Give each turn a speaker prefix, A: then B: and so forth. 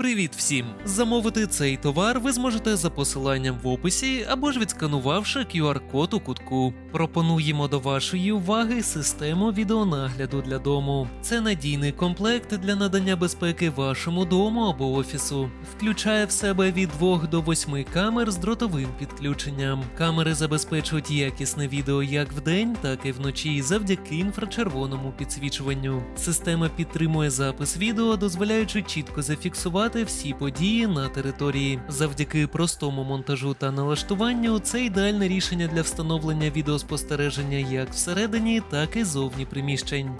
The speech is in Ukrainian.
A: Привіт всім! Замовити цей товар ви зможете за посиланням в описі або ж відсканувавши QR-код у кутку. Пропонуємо до вашої уваги систему відеонагляду для дому. Це надійний комплект для надання безпеки вашому дому або офісу. Включає в себе від 2 до 8 камер з дротовим підключенням. Камери забезпечують якісне відео як вдень, так і вночі завдяки інфрачервоному підсвічуванню. Система підтримує запис відео, дозволяючи чітко зафіксувати всі події на території. Завдяки простому монтажу та налаштуванню це ідеальне рішення для встановлення відеоспостереження як всередині, так і зовні приміщень.